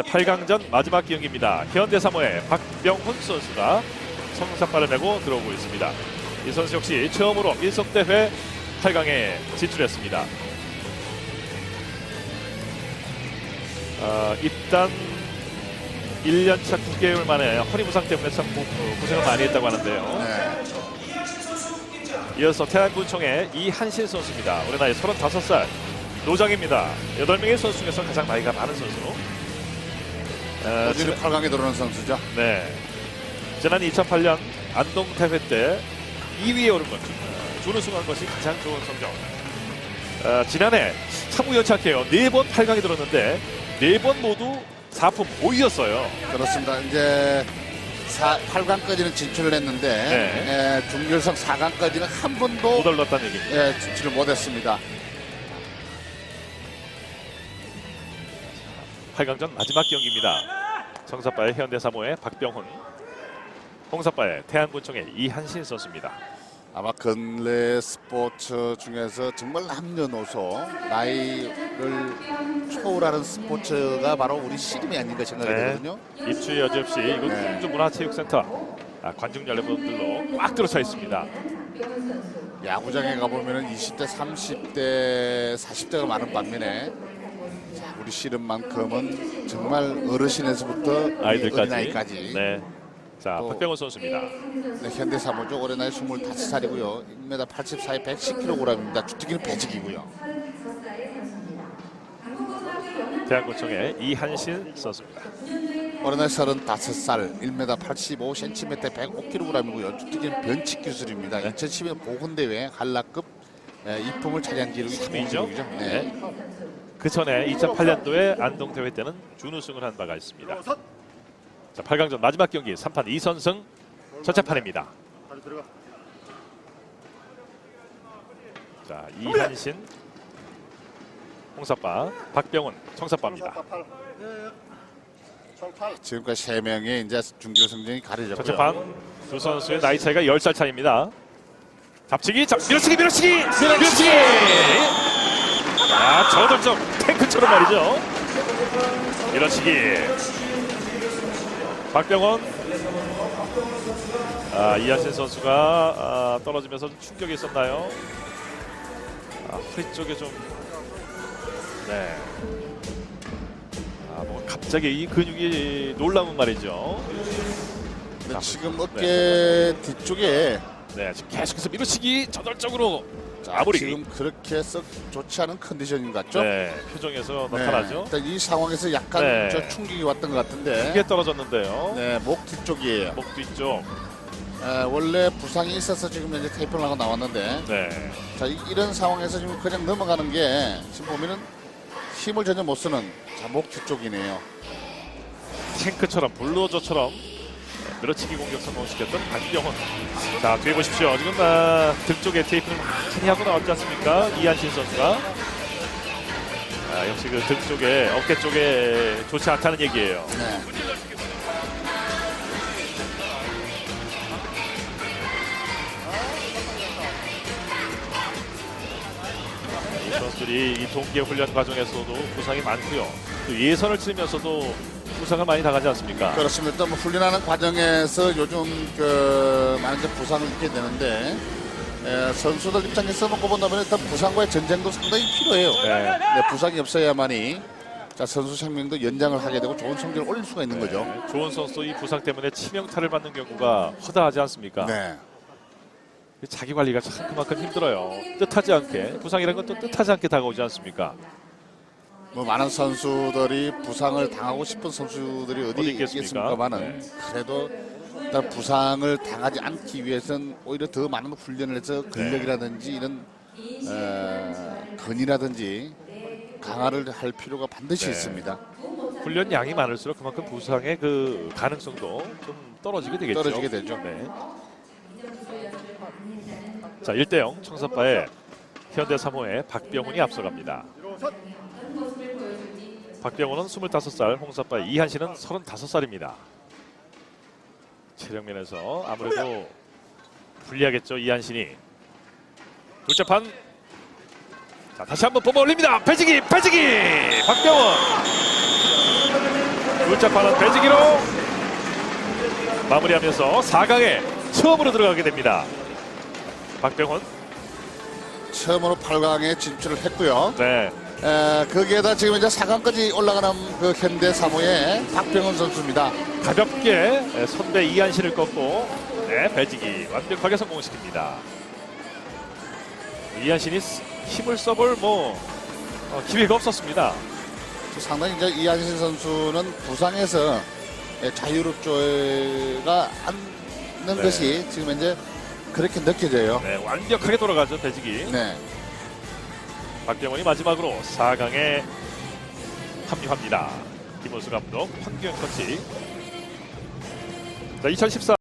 자, 8강전 마지막 경기입니다. 현대 사모의 박병훈 선수가 성사발을 메고 들어오고 있습니다. 이 선수 역시 처음으로 일석대회 8강에 진출했습니다. 아, 일단 1년차 9개월 만에 허리 부상 때문에 참 고, 어, 고생을 많이 했다고 하는데요. 네. 이어서 태안군청의 이한신 선수입니다. 올해 나이 35살 노장입니다. 8명의 선수 중에서 가장 나이가 많은 선수로 어, 어제는 8강에 들어오는 선수죠. 네. 지난 2008년 안동 대회 때 2위에 오른 것, 어, 준우승한 것이 가장 좋은 성적. 어, 지난해 참 우연찮게요. 네 번 8강에 들었는데 네 번 모두 4품 5위였어요. 그렇습니다. 이제 4, 8강까지는 진출을 했는데 네. 예, 중결승 4강까지는 한 번도 못 올랐다는 얘기입니다. 예, 진출을 못했습니다. 8강전 마지막 경기입니다. 청사빠의 현대사모의 박병훈, 홍사빠의 태안군청의 이한신 선수입니다. 아마 근래 스포츠 중에서 정말 남녀노소 나이를 초월하는 스포츠가 바로 우리 씨름이 아닌가 생각이 네. 되거든요. 입주 여지 없이 이곳 네. 충주 문화체육센터 아, 관중 여러분들로 꽉 들어차 있습니다. 야구장에 가보면 20대, 30대, 40대가 많은 반면에 자, 우리 씨름만큼은 정말 어르신에서부터 아이들까지. 어린아이까지 네. 자, 또- 박병훈 선수입니다. 네, 현대 사모죠. 올해 나이 25살이고요. 1m 84에 110kg입니다. 주특기는 배직이고요. 대한구청의 이한신 선수입니다. 올해 나이 35살, 1m 85cm, 105kg이고요. 주특기는 변칙 기술입니다. 2010년 보건대회 한라급 에, 입품을 차지한 기록이 3위죠. 3위죠. 네. 그 전에 2008년도에 안동 대회 때는 준우승을 한 바가 있습니다. 자, 8강전 마지막 경기 3판 2선승 첫째 판입니다. 자, 이한신, 홍사빠, 박병훈, 청사빠입니다. 지금까지 세 명의 이제 중결승전이 첫째 가려졌고요. 판두 선수의 나이 차이가 10살 차이입니다. 잡치기, 잡, 밀어치기, 밀어치기, 밀어치기. 아, 저돌적 탱크처럼 말이죠. 밀어치기. 박병원. 아, 이하신 선수가 아, 떨어지면서 좀 충격이 있었나요? 아, 허리 쪽에 좀 네. 아, 뭐 갑자기 이 근육이 놀라운 말이죠. 근데 지금 어깨 뒤쪽에 네, 지금 계속해서 밀어치기 저돌적으로 자, 마무리. 지금 그렇게 썩 좋지 않은 컨디션인 것 같죠? 네, 표정에서 네. 나타나죠. 일단 이 상황에서 약간 네. 저 충격이 왔던 것 같은데 크게 떨어졌는데요. 네, 목 뒤쪽이에요. 목 뒤쪽. 에, 원래 부상이 있어서 지금 이제 테이프를 하고 나왔는데 네, 자 이, 런 상황에서 지금 그냥 넘어가는 게 지금 보면은 힘을 전혀 못 쓰는 자, 목 뒤쪽이네요. 탱크처럼 블루저처럼 밀어치기 공격 성공시켰던 박병헌. 자, 뒤에 보십시오. 지금 아, 등 쪽에 테이프를 많이 하고 나왔지 않습니까? 이한신 선수가. 아, 역시 그 등 쪽에 어깨 쪽에 좋지 않다는 얘기예요. 네. 이 선수들이 이 동계 훈련 과정에서도 부상이 많고요. 또 예선을 치르면서도 부상을 많이 당하지 않습니까? 그렇습니다. 또뭐 훈련하는 과정에서 요즘 그 많은 부상을 입게 되는데 에, 선수들 입장에서 놓고 본다면 일단 부상과의 전쟁도 상당히 필요해요. 네. 네, 부상이 없어야만이 자 선수 생명도 연장을 하게 되고 좋은 성적을 올릴 수가 있는 거죠. 네, 좋은 선수 이 부상 때문에 치명타를 받는 경우가 허다하지 않습니까? 네. 자기 관리가 참 그만큼 힘들어요. 뜻하지 않게 부상이라는 건 또 뜻하지 않게 다가오지 않습니까? 뭐 많은 선수들이 부상을 당하고 싶은 선수들이 어디, 어디 있겠습니까? 있겠습니까만은 그래도 일단 부상을 당하지 않기 위해서는 오히려 더 많은 훈련을 해서 근력이라든지 이런 어, 근이라든지 강화를 할 필요가 반드시 네. 있습니다. 훈련 양이 많을수록 그만큼 부상의 그 가능성도 좀 떨어지게 되겠죠. 떨어지게 되죠. 네. 자, 1대0 청사파의 현대 3호의 박병훈이 앞서갑니다. 박병훈은 25살, 홍사파의 이한신은 35살입니다. 체력 면에서 아무래도 불리하겠죠, 이한신이. 둘째 판. 자, 다시 한번 뽑아 올립니다. 배지기, 배지기! 박병훈! 물자파는 배지기로 마무리하면서 4강에 처음으로 들어가게 됩니다. 박병훈. 처음으로 8강에 진출을 했고요. 네. 에, 거기에다 지금 이제 4강까지 올라가는 그 현대 사무의 박병훈 선수입니다. 가볍게 선배 이한신을 꺾고 네, 배지기 완벽하게 성공시킵니다. 이한신이 스- 힘을 써볼 뭐 어, 기회가 없었습니다. 상당히 이제 이한신 선수는 부상에서 예, 자유롭지가 않는 네. 것이 지금 이제 그렇게 느껴져요. 네, 완벽하게 돌아가죠 배지기. 네. 박병원이 마지막으로 4강에 합류합니다. 김호수 감독, 황규현 코치. 자, 2014